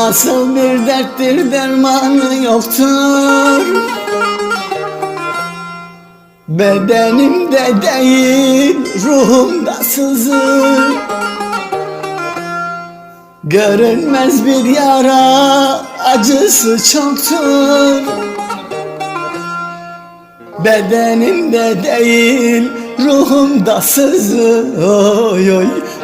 nasıl bir derttir dermanı yoktur. Bedenimde değil ruhumda sızır. Görünmez bir yara acısı çoktur. Bedenimde değil ruhumda sızı oy oy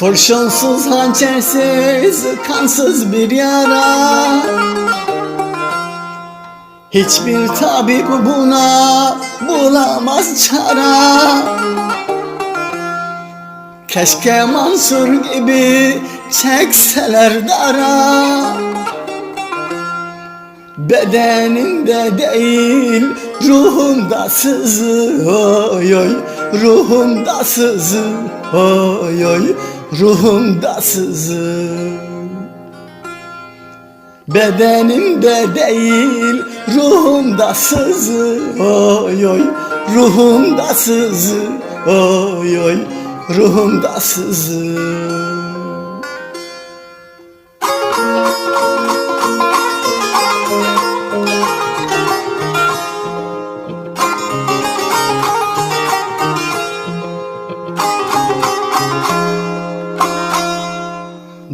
Kurşunsuz, hançersiz, kansız bir yara. Hiçbir tabip buna bulamaz çara. Keşke Mansur gibi çekseler dara. Bedenimde değil ruhumda sızı oy oy. Ruhumda sızı oy oy Ruhumda sızı Bedenimde değil ruhumda sızı oy oy Ruhumda sızı oy oy Ruhumda sızı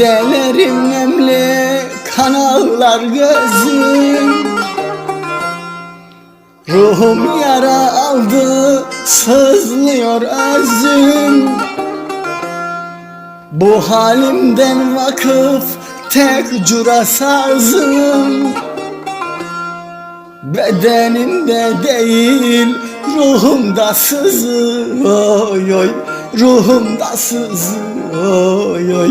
Didelerim nemli kanallar gözüm Ruhum yara aldı sızlıyor özüm. Bu halimden vakıf tek cura sazım. Bedenimde değil ruhumda sızı. Oy oy Ruhumda sızı. Oy oy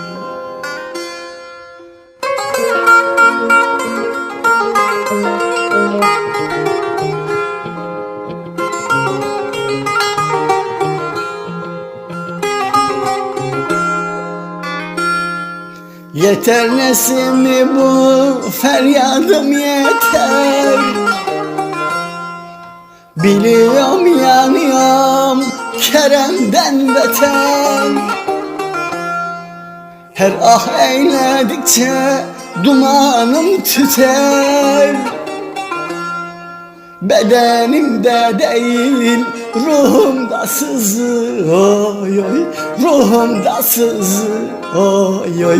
Yeter nesimi bu feryadım yeter. Biliyorum yanıyorum Kerem'den beter. Her ah eyledikçe dumanım tüter. Bedenimde değil ruhumda sızı. Oy oy Ruhumda sızı. Oy oy